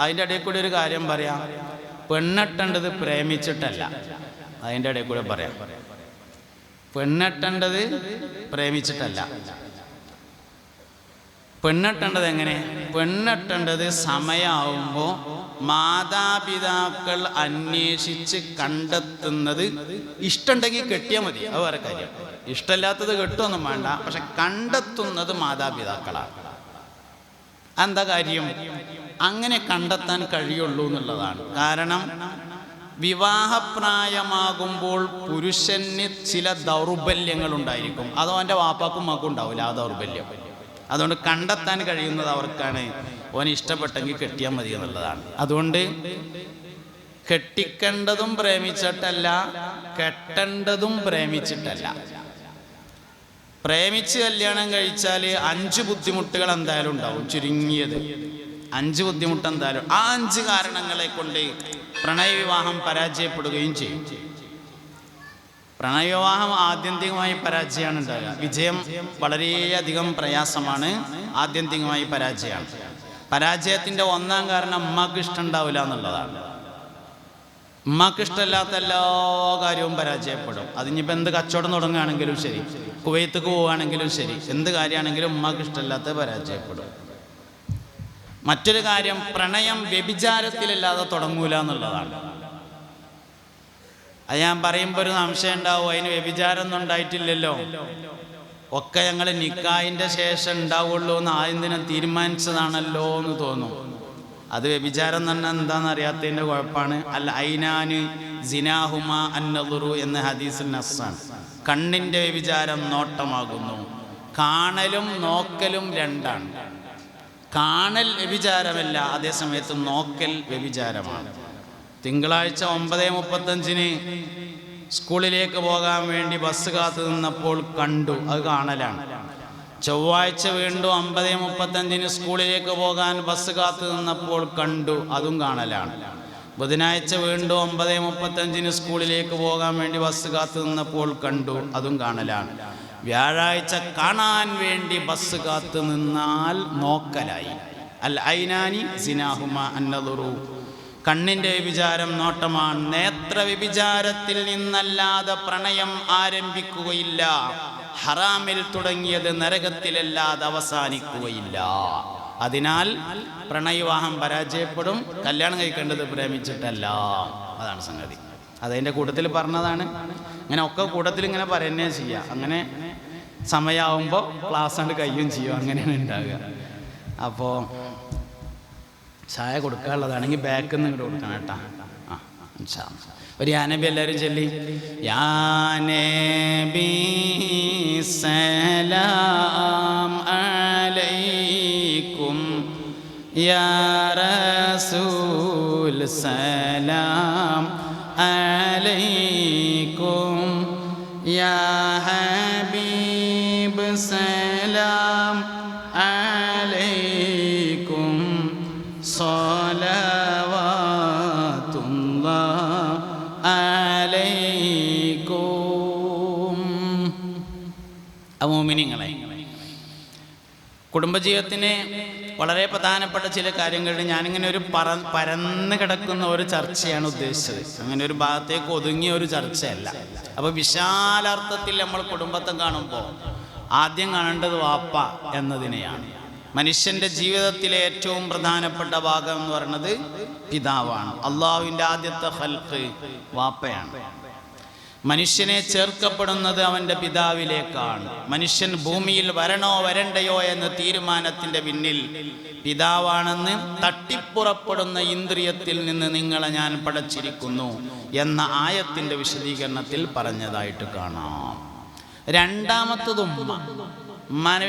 അതിന്റെ ഇടയിൽ കൂടി ഒരു കാര്യം പറയാം. പെണ്ണെട്ടേണ്ടത് പ്രേമിച്ചിട്ടല്ല. അതിന്റെ ഇടയിൽ കൂടെ പറയാം. പെണ്ണെട്ടേണ്ടത് പ്രേമിച്ചിട്ടല്ല. പെണ്ണെട്ടേണ്ടത് എങ്ങനെ? പെണ്ണെട്ടേണ്ടത് സമയമാവുമ്പോൾ മാതാപിതാക്കൾ അന്വേഷിച്ച് കണ്ടെത്തുന്നത് ഇഷ്ടമുണ്ടെങ്കിൽ കെട്ടിയാൽ മതി. അത് വേറെ കാര്യം. ഇഷ്ടമില്ലാത്തത് കെട്ടുമൊന്നും വേണ്ട. പക്ഷെ കണ്ടെത്തുന്നത് മാതാപിതാക്കളാണ്. എന്താ കാര്യം? അങ്ങനെ കണ്ടെത്താൻ കഴിയുള്ളൂ എന്നുള്ളതാണ്. കാരണം വിവാഹപ്രായമാകുമ്പോൾ പുരുഷന് ചില ദൗർബല്യങ്ങൾ ഉണ്ടായിരിക്കും അതോ അവന്റെ വാപ്പാക്കും മക്കും ഉണ്ടാവില്ല ആ ദൗർബല്യം. അതുകൊണ്ട് കണ്ടെത്താൻ കഴിയുന്നത് അവർക്കാണ്. ഓൻ ഇഷ്ടപ്പെട്ടെങ്കിൽ കെട്ടിയാൽ മതി എന്നുള്ളതാണ്. അതുകൊണ്ട് കെട്ടിക്കേണ്ടതും പ്രേമിച്ചിട്ടല്ല കെട്ടേണ്ടതും പ്രേമിച്ചിട്ടല്ല. പ്രേമിച്ച് കല്യാണം കഴിച്ചാൽ അഞ്ച് ബുദ്ധിമുട്ടുകൾ എന്തായാലും ഉണ്ടാവും ചുരുങ്ങിയത്. അഞ്ച് ബുദ്ധിമുട്ട് എന്തായാലും. ആ അഞ്ച് കാരണങ്ങളെ കൊണ്ട് പ്രണയവിവാഹം പരാജയപ്പെടുകയും ചെയ്യും. പ്രണയവിവാഹം ആത്യന്തികമായി പരാജയമാണ് ഉണ്ടാകുക വിജയം വളരെയധികം പ്രയാസമാണ് ആത്യന്തികമായി പരാജയമാണ്. പരാജയത്തിന്റെ ഒന്നാം കാരണം ഉമ്മാക്ക് ഇഷ്ടം ഉണ്ടാവില്ല എന്നുള്ളതാണ്. ഉമ്മാക്ക് എല്ലാ കാര്യവും പരാജയപ്പെടും. അതിനിപ്പോൾ എന്ത് കച്ചവടം തുടങ്ങുകയാണെങ്കിലും ശരി. കുവൈത്തേക്ക് പോവുകയാണെങ്കിലും ശരി. എന്ത് കാര്യമാണെങ്കിലും ഉമ്മാക്ക് ഇഷ്ടമില്ലാത്ത പരാജയപ്പെടും. മറ്റൊരു കാര്യം പ്രണയം വ്യഭിചാരത്തിലല്ലാതെ തുടങ്ങൂല എന്നുള്ളതാണ്. അത് ഞാൻ പറയുമ്പോൾ ഒരു സംശയം ഉണ്ടാവും അതിന് വ്യഭിചാരം ഒന്നും ഉണ്ടായിട്ടില്ലല്ലോ. ഒക്കെ ഞങ്ങൾ നിക്കായിന്റെ ശേഷം ഉണ്ടാവുള്ളൂ എന്ന് ആദ്യം ദിനം തീരുമാനിച്ചതാണല്ലോ എന്ന് തോന്നും. അത് വ്യഭിചാരം തന്നെ എന്താണെന്ന് അറിയാത്തതിന്റെ കുഴപ്പമാണ്. അൽ ഐനാന് ജിനാഹുമ അന്നദുറു എന്ന ഹദീസുൽ നസ്സാൻ കണ്ണിന്റെ വ്യഭിചാരം നോട്ടമാകുന്നു. കാണലും നോക്കലും രണ്ടാണ്. കാണൽ വ്യഭിചാരമല്ല അതേസമയത്ത് നോക്കൽ വ്യഭിചാരമാണ്. തിങ്കളാഴ്ച ഒമ്പത് മുപ്പത്തഞ്ചിന് സ്കൂളിലേക്ക് പോകാൻ വേണ്ടി ബസ് കാത്തു നിന്നപ്പോൾ കണ്ടു. അത് കാണലാണ്. ചൊവ്വാഴ്ച വീണ്ടും അമ്പത് മുപ്പത്തഞ്ചിന് സ്കൂളിലേക്ക് പോകാൻ ബസ് കാത്തു നിന്നപ്പോൾ കണ്ടു അതും കാണലാണ്. ബുധനാഴ്ച വീണ്ടും ഒമ്പത് മുപ്പത്തഞ്ചിന് സ്കൂളിലേക്ക് പോകാൻ വേണ്ടി ബസ് കാത്തു നിന്നപ്പോൾ കണ്ടു അതും കാണലാണ്. വ്യാഴാഴ്ച കാണാൻ വേണ്ടി ബസ് കാത്തു നിന്നാൽ നോക്കലായി. അൽ ഐനാനി സിനാഹുമ അന്നതുറു കണ്ണിന്റെ വിചാരം നോട്ടമാണ്. നേത്ര വ്യഭിചാരത്തിൽ നിന്നല്ലാതെ പ്രണയം ആരംഭിക്കുകയില്ല. ഹറാമിൽ തുടങ്ങിയത് നരകത്തിലല്ലാതെ അവസാനിക്കുകയില്ല. അതിനാൽ പ്രണയവാഹം പരാജയപ്പെടും കല്യാണം കഴിക്കേണ്ടത് പ്രേമിച്ചിട്ടല്ല. അതാണ് സംഗതി. അതതിന്റെ കൂട്ടത്തിൽ പറഞ്ഞതാണ്. ഇങ്ങനെ ഒക്കെ കൂട്ടത്തിൽ ഇങ്ങനെ പറയുന്നേ ചെയ്യുക അങ്ങനെ സമയമാകുമ്പോൾ ക്ലാസ് കൊണ്ട് കഴിയും ചെയ്യും. അങ്ങനെയാണ് ഉണ്ടാവുക അപ്പോൾ ചായ കൊടുക്കാനുള്ളതാണെങ്കിൽ ബാക്കിൽ നിന്ന് ഇങ്ങോട്ട് കൊടുക്കണം കേട്ടാ. ആ. ഒരു യാനബി എല്ലാവരും ചൊല്ലി. യാനബി സലാം അലൈക്കും. യാ റസൂൽ സലാം അലൈക്കും. യാ ഹബീബ് സലാം അലൈക്കും. സ്വലവാത്തുല്ലാ അമോമിനിങ്ങളെ കുടുംബജീവിതത്തിന് വളരെ പ്രധാനപ്പെട്ട ചില കാര്യങ്ങൾ ഞാനിങ്ങനെ ഒരു പറ പരന്ന് കിടക്കുന്ന ഒരു ചർച്ചയാണ് ഉദ്ദേശിച്ചത്. അങ്ങനെ ഒരു ഭാഗത്തേക്ക് ഒതുങ്ങിയ ഒരു ചർച്ചയല്ല. അപ്പോൾ വിശാലാർത്ഥത്തിൽ നമ്മൾ കുടുംബത്തെ കാണുമ്പോൾ ആദ്യം കാണേണ്ടത് വാപ്പ എന്നതിനെയാണ്. മനുഷ്യന്റെ ജീവിതത്തിലെ ഏറ്റവും പ്രധാനപ്പെട്ട ഭാഗം എന്ന് പറയുന്നത് പിതാവാണ്. അള്ളാഹുവിന്റെ ആദ്യത്തെ ഹൽക്ക് വാപ്പയാണ്. മനുഷ്യനെ ചേർക്കപ്പെടുന്നത് അവന്റെ പിതാവിലേക്കാണ്. മനുഷ്യൻ ഭൂമിയിൽ വരണോ വരണ്ടയോ എന്ന തീരുമാനത്തിന്റെ പിന്നിൽ പിതാവാണെന്ന് തട്ടിപ്പുറപ്പെടുന്ന ഇന്ദ്രിയത്തിൽ നിന്ന് നിങ്ങളെ ഞാൻ പടച്ചിരിക്കുന്നു എന്ന ആയത്തിന്റെ വിശദീകരണത്തിൽ പറഞ്ഞതായിട്ട് കാണാം. രണ്ടാമത്തത് ഉമ്മ.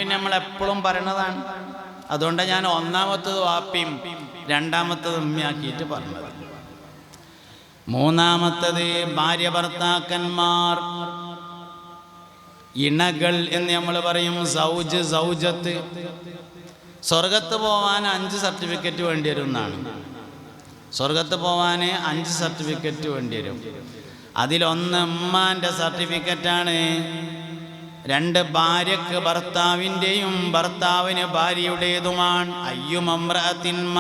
നമ്മൾ എപ്പോഴും പറയണതാണ്. അതുകൊണ്ട് ഞാൻ ഒന്നാമത്തത് വാപ്പിയും രണ്ടാമത്തത് ഉമ്മയാക്കിയിട്ട് പറഞ്ഞത്. മൂന്നാമത്തത് ഭാര്യ ഭർത്താക്കന്മാർ ഇണകൾ എന്ന് നമ്മൾ പറയും സൗജ് സൗജത്ത്. സ്വർഗത്ത് പോവാൻ അഞ്ച് സർട്ടിഫിക്കറ്റ് വേണ്ടി വരും എന്നാണ് സ്വർഗത്ത് പോവാൻ അഞ്ച് സർട്ടിഫിക്കറ്റ് വേണ്ടി വരും. അതിലൊന്ന് ഉമ്മാന്റെ സർട്ടിഫിക്കറ്റാണ്. രണ്ട് ഭാര്യക്ക് ഭർത്താവിന്റെയും ഭർത്താവിന് ഭാര്യയുടേതുമാണ്. അയ്യുമമ്രത്തിൻ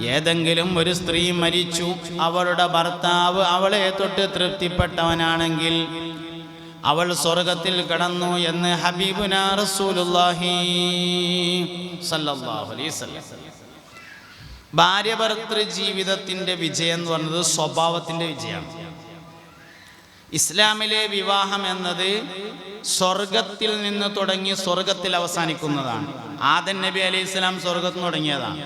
ഏതെങ്കിലും ഒരു സ്ത്രീ മരിച്ചു. അവളുടെ ഭർത്താവ് അവളെ തൊട്ട് തൃപ്തിപ്പെട്ടവനാണെങ്കിൽ അവൾ സ്വർഗത്തിൽ കടന്നു എന്ന് ഹബീബുന വസല്ലം. ഭാര്യ ഭർത്തൃ ജീവിതത്തിന്റെ വിജയം എന്ന് പറഞ്ഞത് സ്വഭാവത്തിന്റെ വിജയമാണ്. ഇസ്ലാമിലെ വിവാഹം എന്നത് സ്വർഗത്തിൽ നിന്ന് തുടങ്ങി സ്വർഗത്തിൽ അവസാനിക്കുന്നതാണ്. ആദൻ നബി അലൈഹി ഇസ്ലാം സ്വർഗത്തിൽ തുടങ്ങിയതാണ്.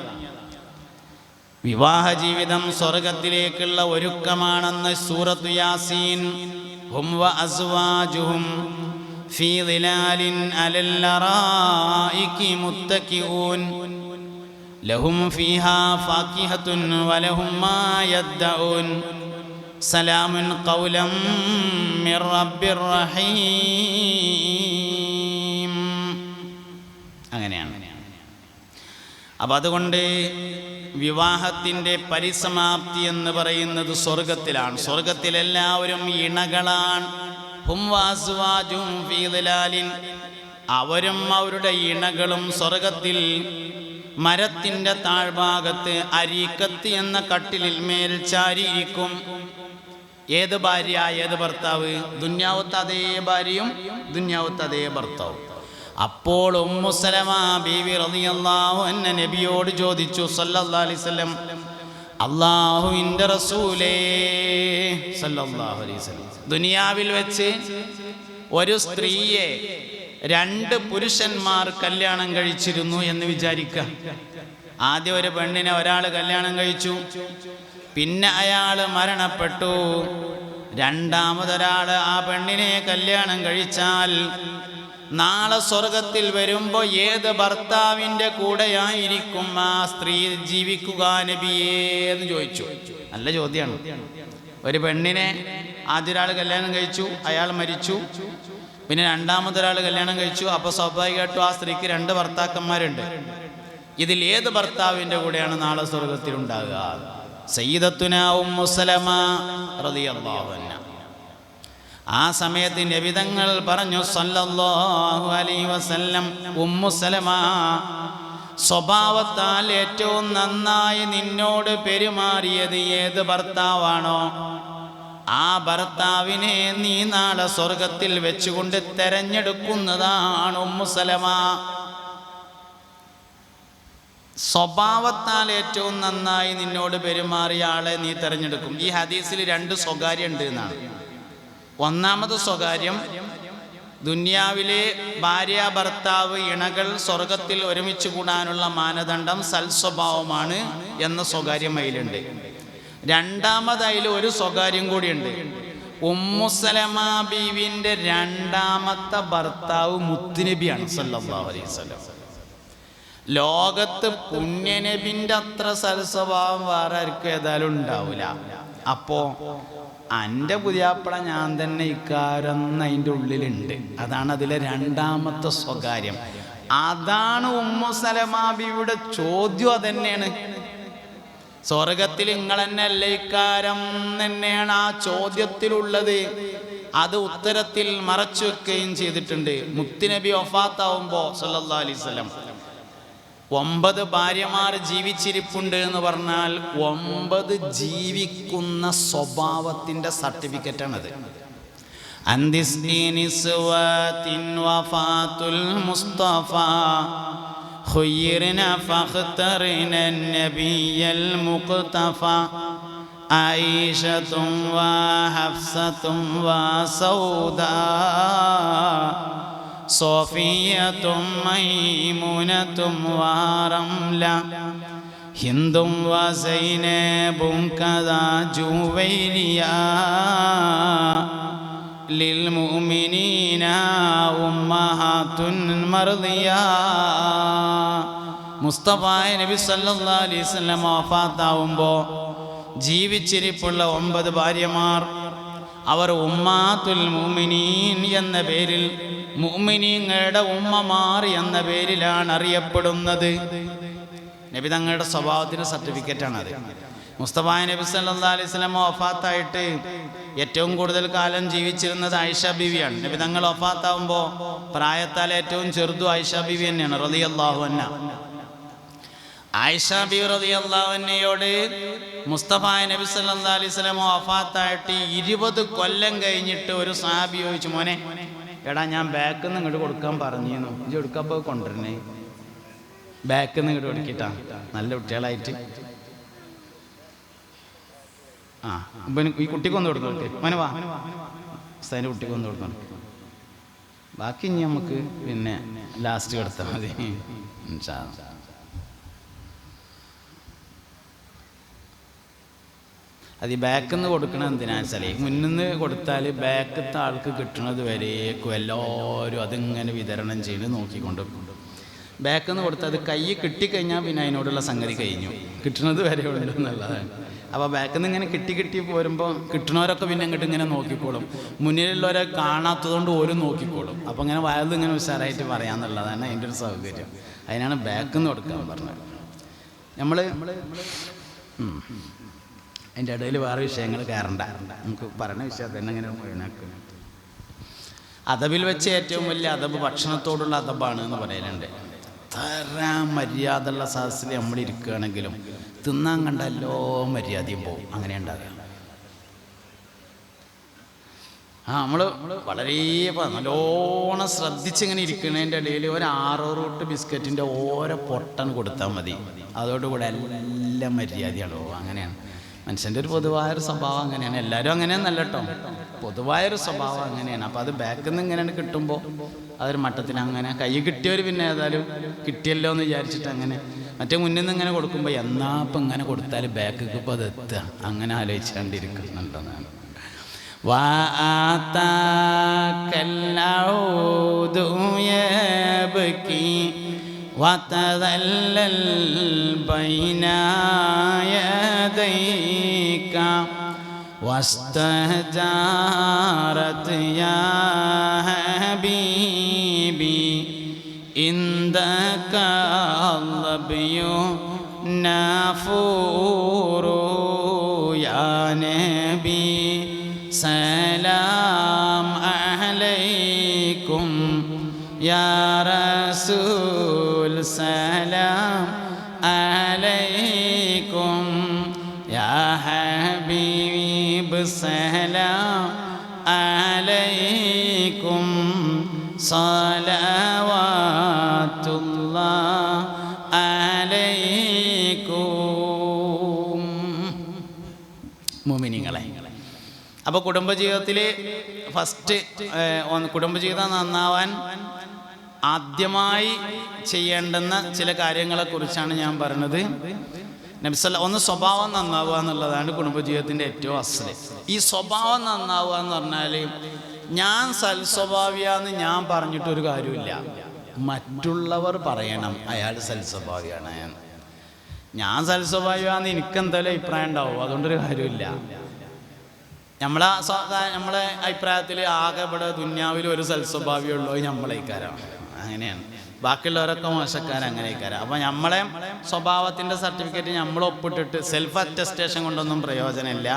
വിവാഹ ജീവിതം സ്വർഗത്തിലേക്കുള്ള ഒരുക്കമാണെന്ന് സൂറത്ത് യാസീൻ അസ്വാജുഹും ഫീ ലഹും ഫീഹാ ഫാക്കിഹത്തുൻ വലഹും മാ സലാമുൻ ഖൗലം മിർ رب റഹീം. അങ്ങനെയാണ്. അപ്പം അതുകൊണ്ട് വിവാഹത്തിന്റെ പരിസമാപ്തി എന്ന് പറയുന്നത് സ്വർഗത്തിലാണ്. സ്വർഗത്തിലെല്ലാവരും ഇണകളാണ്. അവരും അവരുടെ ഇണകളും സ്വർഗത്തിൽ മരത്തിന്റെ താഴ്ഭാഗത്ത് അരീക്കത്ത് എന്ന കട്ടിലിൽ മേൽ ചാരിയിരിക്കും. ഏത് ഭാര്യ ഏത് ഭർത്താവ്? ദുന്യാവത്ത് അതേ ഭാര്യയും ദുന്യാവത്ത് അതേ ഭർത്താവും. അപ്പോൾ റളിയല്ലാഹു നബിയോട് ചോദിച്ചു അലൈഹി വസല്ലം അള്ളാഹുവിന്റെ റസൂലേ സല്ലല്ലാഹു അലൈഹി വസല്ലം. ദുനിയാവിൽ വെച്ച് ഒരു സ്ത്രീയെ രണ്ട് പുരുഷന്മാർ കല്യാണം കഴിച്ചിരുന്നു എന്ന് വിചാരിക്കുക ആദ്യം ഒരു പെണ്ണിനെ ഒരാൾ കല്യാണം കഴിച്ചു. പിന്നെ അയാൾ മരണപ്പെട്ടു. രണ്ടാമതൊരാൾ ആ പെണ്ണിനെ കല്യാണം കഴിച്ചാൽ നാളെ സ്വർഗത്തിൽ വരുമ്പോൾ ഏത് ഭർത്താവിന്റെ കൂടെയായിരിക്കും ആ സ്ത്രീ ജീവിക്കുക നബിയേ എന്ന് ചോദിച്ചു. നല്ല ചോദ്യമാണ് ഒരു പെണ്ണിനെ ആദ്യ ഒരാൾ കല്യാണം കഴിച്ചു അയാൾ മരിച്ചു. പിന്നെ രണ്ടാമതൊരാൾ കല്യാണം കഴിച്ചു. അപ്പോൾ സ്വാഭാവികമായിട്ടും ആ സ്ത്രീക്ക് രണ്ട് ഭർത്താക്കന്മാരുണ്ട്. ഇതിൽ ഏത് ഭർത്താവിന്റെ കൂടെയാണ് നാളെ സ്വർഗത്തിൽ ഉണ്ടാകുക സയ്യിദത്തുന ഉമ്മു സലമ റളിയല്ലാഹു അൻഹ. ആ സമയത്ത് നബിതങ്ങൾ പറഞ്ഞു സല്ലല്ലാഹു അലൈഹി വസല്ലം ഉമ്മു സലമ സ്വഭാവത്താൽ ഏറ്റവും നന്നായി നിന്നോട് പെരുമാറിയത് ഏത് ഭർത്താവാണോ? ആ ഭർത്താവിനെ നീ നാളെ സ്വർഗത്തിൽ വെച്ചുകൊണ്ട് തെരഞ്ഞെടുക്കുന്നതാണ് ഉമ്മു സലമ. സ്വഭാവത്താൽ ഏറ്റവും നന്നായി നിന്നോട് പെരുമാറിയ ആളെ നീ തെരഞ്ഞെടുക്കും. ഈ ഹദീസിൽ രണ്ട് സ്വകാര്യം ഉണ്ട് എന്നാണ്. ഒന്നാമത് സ്വകാര്യം ദുന്യാവിലെ ഭാര്യ ഭർത്താവ് ഇണകൾ സ്വർഗത്തിൽ ഒരുമിച്ച് കൂടാനുള്ള മാനദണ്ഡം സൽസ്വഭാവമാണ് എന്ന സ്വകാര്യം അതിലുണ്ട്. രണ്ടാമത് അതിൽ ഒരു സ്വകാര്യം കൂടിയുണ്ട്. ഉമ്മുസലമ ബീവിന്റെ രണ്ടാമത്തെ ഭർത്താവ് മുത്തുനബിയാണ് സല്ലല്ലാഹു അലൈഹി വസല്ലം. ലോകത്ത് പുണ്യനബിന്റെ അത്ര സൽസ്വഭാവം വേറെ ആർക്കും ഏതായാലും ഉണ്ടാവില്ല അപ്പോ എന്റെ പുതിയാപ്പള ഞാൻ തന്നെ ഇക്കാരെന്ന് അതിന്റെ ഉള്ളിലുണ്ട്. അതാണ് അതിലെ രണ്ടാമത്തെ സ്വകാര്യം. അതാണ് ഉമ്മു സലമാബിയുടെ ചോദ്യം അതന്നെയാണ്. സ്വർഗത്തിൽ നിങ്ങൾ തന്നെ ലയിക്കാരം തന്നെയാണ് ആ ചോദ്യത്തിലുള്ളത്. അത് ഉത്തരത്തിൽ മറച്ചു വെക്കുകയും ചെയ്തിട്ടുണ്ട്. മുത്തിനബി ഒഫാത്താവുമ്പോ സല്ലാ അലൈഹി വസല്ലം ഒമ്പത് ഭാര്യമാർ ജീവിച്ചിരിപ്പുണ്ട് എന്ന് പറഞ്ഞാൽ ഒമ്പത് ജീവിക്കുന്ന സ്വഭാവത്തിന്റെ സർട്ടിഫിക്കറ്റാണത്. അന്തിസ്നീനിസ്വാത്തിൻ വഫാത്തുൽ മുസ്തഫ خيرنا فاخترنا النبي المقتفى عائشة وحفصة وسوداء صوفية ميمونة ورملة هند وزينب كذا جويريا للمؤمنين أمهات مرضيا മുസ്തഫായ നബി സല്ലല്ലാഹു അലൈഹി വസല്ലം വഫാത്താവുമ്പോൾ ജീവിച്ചിരിപ്പുള്ള ഒമ്പത് ഭാര്യമാർ അവർ ഉമ്മാത്തുൽ മുഅ്മിനീൻ എന്ന പേരിൽ മുഅ്മിനീങ്ങളുടെ ഉമ്മമാർ എന്ന പേരിലാണ് അറിയപ്പെടുന്നത്. നബി തങ്ങളുടെ സ്വഭാവത്തിന് സർട്ടിഫിക്കറ്റാണ് അത് മുസ്തഫ നബി സല്ലാ അലൈഹി സ്വലം വഫാത്തായിട്ട് ഏറ്റവും കൂടുതൽ കാലം ജീവിച്ചിരുന്നത് ആയിഷ ബീവിയാണ്. നബി തങ്ങൾ വഫാത്താവുമ്പോൾ പ്രായത്താൽ ഏറ്റവും ചെറുതും ആയിഷ ബീവി തന്നെയാണ് റളിയല്ലാഹു അൻഹ. അന്ന ആയിഷ ബി റതി അള്ളാഹുവിനെയോട് മുസ്തഫ നബി സല്ലാ അലൈഹി സ്വലം വഫാത്തായിട്ട് ഇരുപത് കൊല്ലം കഴിഞ്ഞിട്ട് ഒരു സാബി ചോദിച്ചു മോനെ എടാ ഞാൻ ബാക്കിൽ നിന്ന് ഇങ്ങോട്ട് കൊടുക്കാൻ പറഞ്ഞിരുന്നു. ഇജ്ജ് എടുക്കപ്പോൾ കൊണ്ടുവരണേ. ബാക്കിൽ നിന്ന് ഇങ്ങോട്ട് കൊടുക്കിട്ടാ. നല്ല കുട്ടികളായിട്ട്. ആ ഈ കുട്ടിക്ക് ഒന്ന് കൊടുത്തു മോനെ വാ. ഉസ്താദിന്റെ കുട്ടിക്ക് ഒന്ന് കൊടുത്തു. ബാക്കി ഇനി നമുക്ക് പിന്നെ ലാസ്റ്റ് കൊടുത്താൽ മതി. ഇൻഷാ അല്ലാ. അത് ഈ ബാക്കിൽ നിന്ന് കൊടുക്കണത് എന്തിനാ വെച്ചാൽ മുന്നിൽ നിന്ന് കൊടുത്താൽ ബാക്കത്തെ ആൾക്ക് കിട്ടണത് വരേക്കും എല്ലാവരും അതിങ്ങനെ വിതരണം ചെയ്ത് നോക്കിക്കൊണ്ട് ബാക്കിൽ നിന്ന് കൊടുത്താൽ അത് കൈ കിട്ടിക്കഴിഞ്ഞാൽ പിന്നെ അതിനോടുള്ള സംഗതി കഴിഞ്ഞു. കിട്ടണത് വരെ ഉള്ളൂ എന്നുള്ളതാണ്. അപ്പോൾ ബാക്കിൽ നിന്ന് ഇങ്ങനെ കിട്ടി കിട്ടി പോരുമ്പോൾ കിട്ടണവരൊക്കെ പിന്നെ അങ്ങോട്ട് ഇങ്ങനെ നോക്കിക്കോളും. മുന്നിലുള്ളവരെ കാണാത്തതുകൊണ്ട് ഓരും നോക്കിക്കോളും. അപ്പോൾ ഇങ്ങനെ വയത് ഇങ്ങനെ ഉഷാറായിട്ട് പറയാമെന്നുള്ളതാണ് അതിന്റെ ഒരു സൗകര്യം. അതിനാണ് ബാക്കിൽ നിന്ന് കൊടുക്കാൻ പറഞ്ഞത്. നമ്മൾ നമ്മൾ അതിന്റെ ഇടയിൽ വേറെ വിഷയങ്ങൾ കയറണ്ട. നമുക്ക് പറയുന്ന വിഷയം തന്നെ ഇങ്ങനെ മുഴുവനാക്കുന്നു അതബിൽ വെച്ച് ഏറ്റവും വലിയ അതബ് ഭക്ഷണത്തോടുള്ള അതബാണ് എന്ന് പറയലുണ്ട്. എത്ര മര്യാദയുള്ള സദസ്സിൽ നമ്മൾ ഇരിക്കുകയാണെങ്കിലും തിന്നാൻ കണ്ടല്ലോ മര്യാദയും പോവും അങ്ങനെ ഉണ്ടാകുക. ആ നമ്മൾ വളരെ നല്ലോണം ശ്രദ്ധിച്ചിങ്ങനെ ഇരിക്കുന്നതിന്റെ ഇടയിൽ ഒരു ആറോ റൂട്ട് ബിസ്ക്കറ്റിന്റെ ഓരോ പൊട്ടൻ കൊടുത്താൽ മതി. അതോടുകൂടെ എല്ലാം മര്യാദയാണോ അങ്ങനെയാണ്. മനുഷ്യന്റെ ഒരു പൊതുവായൊരു സ്വഭാവം അങ്ങനെയാണ്. എല്ലാവരും അങ്ങനെയാണ് നല്ല കേട്ടോ. പൊതുവായൊരു സ്വഭാവം അങ്ങനെയാണ്. അപ്പോൾ അത് ബാക്കിൽ നിന്ന് ഇങ്ങനെ കിട്ടുമ്പോൾ അതൊരു മട്ടത്തിൽ അങ്ങനെ കൈ കിട്ടിയവർ പിന്നെ ഏതായാലും കിട്ടിയല്ലോ എന്ന് വിചാരിച്ചിട്ട് അങ്ങനെ. മറ്റേ മുന്നിൽ നിന്ന് ഇങ്ങനെ കൊടുക്കുമ്പോൾ എന്നാ ഇപ്പം ഇങ്ങനെ കൊടുത്താൽ ബാക്കിൽ ഇപ്പോൾ അത് എത്തുക? അങ്ങനെ ആലോചിച്ചുകൊണ്ടിരിക്കുന്നുണ്ടെന്നാണ് വാ وتذلل بين يديك واستهجارت يا حبيبي عندك الظبي نافور يا نبي. മുമിനിങ്ങളെ അപ്പോൾ കുടുംബജീവിതത്തിൽ ഫസ്റ്റ് കുടുംബജീവിതം നന്നാവാൻ ആദ്യമായി ചെയ്യേണ്ടുന്ന ചില കാര്യങ്ങളെക്കുറിച്ചാണ് ഞാൻ പറഞ്ഞത്. നബ്സല്ല ഒന്ന് സ്വഭാവം നന്നാവുക എന്നുള്ളതാണ് കുടുംബജീവിതത്തിന്റെ ഏറ്റവും അസൽ. ഈ സ്വഭാവം നന്നാവുക എന്ന് പറഞ്ഞാൽ ഞാൻ സൽസ്വഭാവിയാന്ന് ഞാൻ പറഞ്ഞിട്ടൊരു കാര്യമില്ല. മറ്റുള്ളവർ പറയണം അയാൾ സൽസ്വഭാവിയാണ്. ഞാൻ സൽസ്വഭാവിയാന്ന് എനിക്കെന്തായാലും അഭിപ്രായം ഉണ്ടാവും. അതുകൊണ്ടൊരു കാര്യമില്ല. നമ്മളെ നമ്മളെ അഭിപ്രായത്തിൽ ആകെ ഇവിടെ ദുന്യാവിൽ ഒരു സൽസ്വഭാവിയുള്ളൂ നമ്മളേക്കാരാണ് അങ്ങനെയാണ്. ബാക്കിയുള്ളവരൊക്കെ മോശക്കാർ അങ്ങനെയൊക്കെ അപ്പം നമ്മളെ സ്വഭാവത്തിന്റെ സർട്ടിഫിക്കറ്റ് നമ്മൾ ഒപ്പിട്ടിട്ട് സെൽഫ് അറ്റസ്റ്റേഷൻ കൊണ്ടൊന്നും പ്രയോജനമില്ല.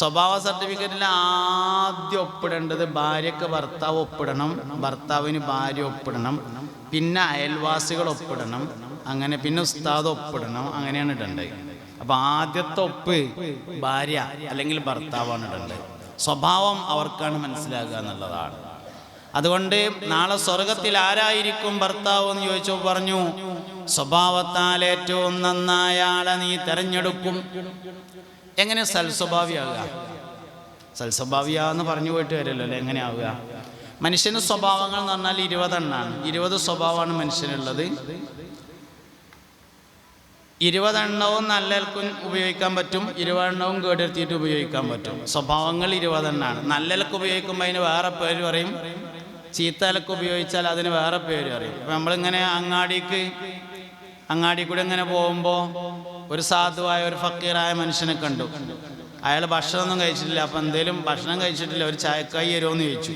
സ്വഭാവ സർട്ടിഫിക്കറ്റിൽ ആദ്യം ഒപ്പിടേണ്ടത് ഭാര്യക്ക് ഭർത്താവ് ഒപ്പിടണം ഭർത്താവിന് ഭാര്യ ഒപ്പിടണം പിന്നെ അയൽവാസികൾ ഒപ്പിടണം അങ്ങനെ പിന്നെ ഉസ്താദ് ഒപ്പിടണം അങ്ങനെയാണ് ഇടേണ്ടത്. അപ്പം ആദ്യത്തെ ഒപ്പ് ഭാര്യ അല്ലെങ്കിൽ ഭർത്താവാണ് ഇടേണ്ടത് സ്വഭാവം അവർക്കാണ് മനസ്സിലാകുക എന്നുള്ളതാണ്. അതുകൊണ്ട് നാളെ സ്വർഗത്തിൽ ആരായിരിക്കും ഭർത്താവ് എന്ന് ചോദിച്ചു പറഞ്ഞു സ്വഭാവത്താൽ ഏറ്റവും നന്നായ ആളെ നീ തെരഞ്ഞെടുക്കും. എങ്ങനെ സൽസ്വഭാവിയാകുക? സൽസ്വഭാവിയാന്ന് പറഞ്ഞു പോയിട്ട് വരില്ലല്ലോ അല്ലേ? എങ്ങനെയാവുക മനുഷ്യന് സ്വഭാവങ്ങൾ എന്ന് പറഞ്ഞാൽ ഇരുപതെണ്ണാണ്. ഇരുപത് സ്വഭാവമാണ് മനുഷ്യനുള്ളത്. ഇരുപതെണ്ണവും നല്ലൽക്കും ഉപയോഗിക്കാൻ പറ്റും ഇരുപതെണ്ണവും കേടെടുത്തിയിട്ട് ഉപയോഗിക്കാൻ പറ്റും. സ്വഭാവങ്ങൾ ഇരുപതെണ്ണാണ്. നല്ലൽക്ക് ഉപയോഗിക്കുമ്പോൾ അതിന് വേറെ പേര് പറയും. ചീത്തലക്ക് ഉപയോഗിച്ചാൽ അതിന് വേറെ പേര് പറയും. ഇപ്പം നമ്മളിങ്ങനെ അങ്ങാടിക്ക് അങ്ങാടി കൂടെ ഇങ്ങനെ പോകുമ്പോൾ ഒരു സാധുവായ ഒരു ഫക്കീറായ മനുഷ്യനെ കണ്ടു. അയാൾ ഭക്ഷണമൊന്നും കഴിച്ചിട്ടില്ല. അപ്പം എന്തേലും ഭക്ഷണം കഴിച്ചിട്ടില്ല. ഒരു ചായക്കായി തരുമോ എന്ന് ചോദിച്ചു.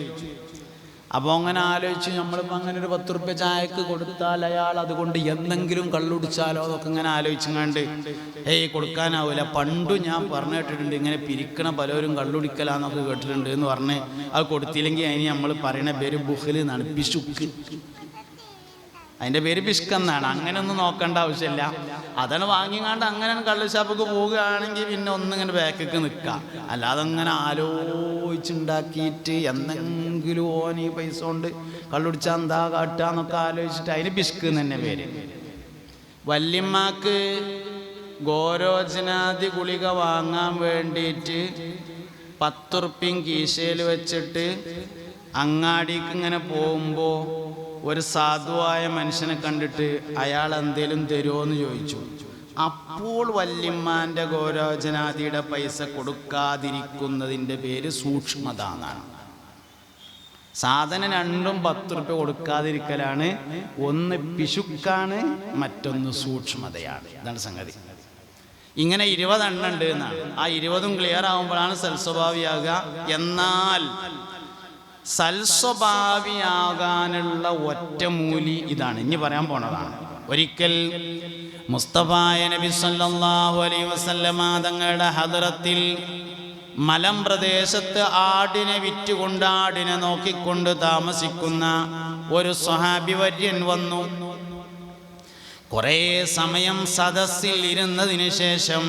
അപ്പോൾ അങ്ങനെ ആലോചിച്ച് നമ്മളിപ്പോൾ അങ്ങനെ ഒരു പത്ത് റുപ്യ ചായക്ക് കൊടുത്താൽ അയാൾ അതുകൊണ്ട് എന്തെങ്കിലും കള്ളുടിച്ചാലോ അതൊക്കെ ഇങ്ങനെ ആലോചിച്ചങ്ങാണ്ട് ഏയ് കൊടുക്കാനാവില്ല പണ്ടും ഞാൻ പറഞ്ഞു കേട്ടിട്ടുണ്ട് ഇങ്ങനെ പിരിക്കണ പലരും കള്ളുടിക്കലാന്നൊക്കെ കേട്ടിട്ടുണ്ട് എന്ന് പറഞ്ഞ് അത് കൊടുത്തില്ലെങ്കിൽ അതിന് നമ്മൾ പറയണ പേര് ബുഹൽ നടപ്പിച്ചു അതിന്റെ പേര് പിഷ്കെന്നാണ് അങ്ങനെ ഒന്നും നോക്കേണ്ട ആവശ്യമില്ല. അതാണ് വാങ്ങിങ്ങാണ്ട് അങ്ങനെ കള്ളുഷാപ്പൊക്കെ പോവുകയാണെങ്കിൽ പിന്നെ ഒന്നിങ്ങനെ ബാക്കൊക്കെ നിൽക്കാം അല്ലാതെ അങ്ങനെ ആലോചിച്ചുണ്ടാക്കിയിട്ട് എന്തെങ്കിലും ഓൻ ഈ പൈസ കൊണ്ട് കള്ളുടിച്ചാൽ എന്താ കാട്ടുക ആലോചിച്ചിട്ട് അതിന് പിഷ്ക് എന്ന് തന്നെ പേര്. വല്യമ്മക്ക് ഗോരോചനാദി ഗുളിക വാങ്ങാൻ വേണ്ടിയിട്ട് പത്തുറുപ്പ്യം കീശയിൽ വെച്ചിട്ട് അങ്ങാടിക്ക് ഇങ്ങനെ പോകുമ്പോൾ ഒരു സാധുവായ മനുഷ്യനെ കണ്ടിട്ട് അയാൾ എന്തേലും തരുമോ എന്ന് ചോദിച്ചു. അപ്പോൾ വല്യമ്മാന്റെ ഗോരോചനാദിയുടെ പൈസ കൊടുക്കാതിരിക്കുന്നതിന്റെ പേര് സൂക്ഷ്മത എന്നാണ് സാധനം രണ്ടും പത്ത് റുപ്യ കൊടുക്കാതിരിക്കലാണ് ഒന്ന് പിശുക്കാണ് മറ്റൊന്ന് സൂക്ഷ്മതയാണ്. ഇതാണ് സംഗതി. ഇങ്ങനെ ഇരുപതെണ്ണം ഉണ്ട് എന്നാണ്. ആ ഇരുപതും ക്ലിയർ ആകുമ്പോഴാണ് സൽസ്വഭാവിയാകുക. എന്നാൽ സൽസ്വഭാവിയാകാനുള്ള ഒറ്റമൂലി ഇതാണ്. ഇനി പറയാൻ പോണതാണ്. ഒരിക്കൽ മുസ്തഫായ നബി സല്ലല്ലാഹു അലൈഹി വസല്ലമ തങ്ങളുടെ ഹദറത്തിൽ മലം പ്രദേശത്ത് ആടിനെ വിറ്റുകൊണ്ട് ആടിനെ നോക്കിക്കൊണ്ട് താമസിക്കുന്ന ഒരു സ്വഹാബി വര്യൻ വന്നു. കുറേ സമയം സദസ്സിൽ ഇരുന്നതിന് ശേഷം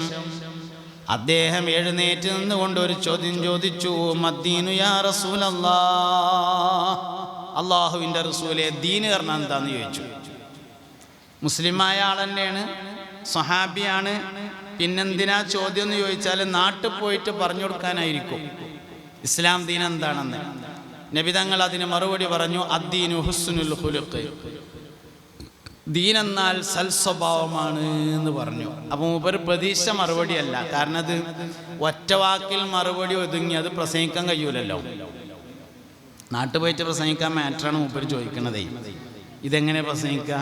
അദ്ദേഹം എഴുന്നേറ്റ് നിന്നുകൊണ്ട് ഒരു ചോദ്യം ചോദിച്ചു മദ്ദീനു യാ റസൂലല്ലാ? അള്ളാഹുവിന്റെ റസൂലെ ദീന് കാരണം എന്താന്ന് ചോദിച്ചു? മുസ്ലിമായ ആൾ തന്നെയാണ് സ്വഹാബിയാണ്. പിന്നെന്തിനാ ചോദ്യം എന്ന് ചോദിച്ചാൽ നാട്ടിൽ പോയിട്ട് പറഞ്ഞു കൊടുക്കാനായിരിക്കും. ഇസ്ലാം ദീൻ എന്താണെന്ന്. നബിതങ്ങൾ അതിന് മറുപടി പറഞ്ഞു അദ്ദീനു ഹുസ്നുൽ ഹുലുഖ് ദീൻ എന്നാൽ സൽസ്വഭാവമാണ് എന്ന് പറഞ്ഞു. അപ്പൊ മൂപ്പർ പ്രതീക്ഷ മറുപടിയല്ല കാരണം അത് ഒറ്റ വാക്കിൽ മറുപടി ഒതുങ്ങി അത് പ്രസംഗിക്കാൻ കഴിയൂലല്ലോ. നാട്ടു പോയിട്ട് പ്രസംഗിക്കാൻ മാറ്ററാണ് മൂപ്പർ ചോദിക്കണതേ. ഇതെങ്ങനെ പ്രസംഗിക്കുക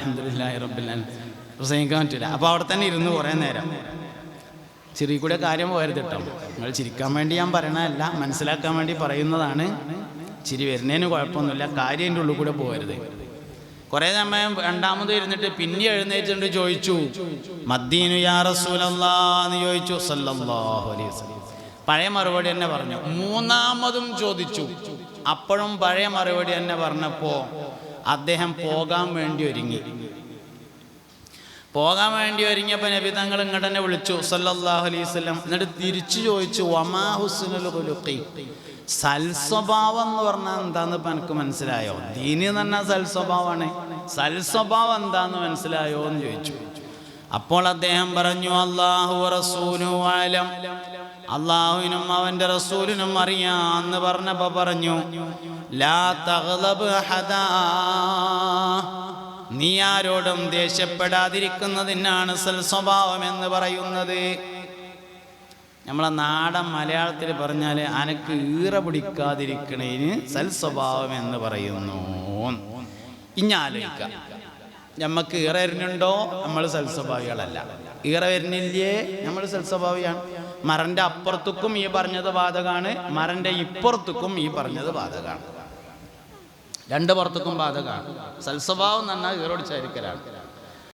റഹീം. റബ്ബിൽ പ്രസംഗിക്കാൻ പറ്റില്ല അപ്പോൾ അവിടെ തന്നെ ഇരുന്ന് കുറേ നേരം. ചെറിയ കൂടെ കാര്യം പോയത് കേട്ടോ. നിങ്ങൾ ചിരിക്കാൻ വേണ്ടി ഞാൻ പറയണതല്ല മനസ്സിലാക്കാൻ വേണ്ടി പറയുന്നതാണ്. ചിരി വരുന്നതിന് കുഴപ്പമൊന്നുമില്ല കാര്യം എന്റെ ഉള്ളിൽ കൂടെ പോകരുത്. കുറേ സമയം രണ്ടാമത് ഇരുന്നിട്ട് പിന്നെ എഴുന്നേറ്റ് ചോദിച്ചു മദ്ദീനു യാ ചോദിച്ചു സല്ലല്ലാഹു അലൈഹി വസല്ലം. പഴയ മറുപടി തന്നെ പറഞ്ഞു. മൂന്നാമതും ചോദിച്ചു അപ്പോഴും പഴയ മറുപടി തന്നെ പറഞ്ഞപ്പോൾ അദ്ദേഹം പോകാൻ വേണ്ടി ഒരുങ്ങി. പോകാൻ വേണ്ടി ഒരുങ്ങിയപ്പോൾ നബി തങ്ങൾ ഇങ്ങോട്ട് തന്നെ വിളിച്ചു സല്ലല്ലാഹു അലൈഹി വസല്ലം. എന്നിട്ട് തിരിച്ചു ചോദിച്ചു വമാ ഹുസ്നുൽ ഖുലുഖി? സൽസ്വഭാവം എന്ന് പറഞ്ഞാൽ എന്താന്ന് ഇപ്പം എനിക്ക് മനസ്സിലായോ? ദീനി എന്ന് പറഞ്ഞാൽ സൽസ്വഭാവമാണ്. സൽസ്വഭാവം എന്താന്ന് മനസ്സിലായോ? എന്ന് ചോദിച്ചു. അപ്പോൾ അദ്ദേഹം പറഞ്ഞു അള്ളാഹു റസൂലു ആലം അള്ളാഹുവിനും അവന്റെ റസൂലിനും അറിയാന്ന് പറഞ്ഞപ്പോൾ പറഞ്ഞു ലാ തഗ്ലബ് ഹദാ നീ ആരോടും ദേഷ്യപ്പെടാതിരിക്കുന്നതിനാണ് സൽസ്വഭാവം എന്ന് പറയുന്നത്. നമ്മളെ നാടൻ മലയാളത്തിൽ പറഞ്ഞാൽ അനക്ക് ഈറ പിടിക്കാതിരിക്കണേന് സൽസ്വഭാവം എന്ന് പറയുന്നു. നമ്മക്ക് നമുക്ക് ഈറ വരുന്നുണ്ടോ? നമ്മൾ സൽസ്വഭാവികളല്ല ഈറ വരുന്നില്ലേ? നമ്മൾ സൽസ്വഭാവിയാണ് മരന്റെ അപ്പുറത്തേക്കും ഈ പറഞ്ഞത് ബാധകാണ്. മരന്റെ ഇപ്പുറത്തേക്കും ഈ പറഞ്ഞത് ബാധകാണ്. രണ്ട് പുറത്തേക്കും ബാധകമാണ് സൽസ്വഭാവം എന്ന് പറഞ്ഞാൽ ഈറോടിച്ചായിരിക്കലാണ്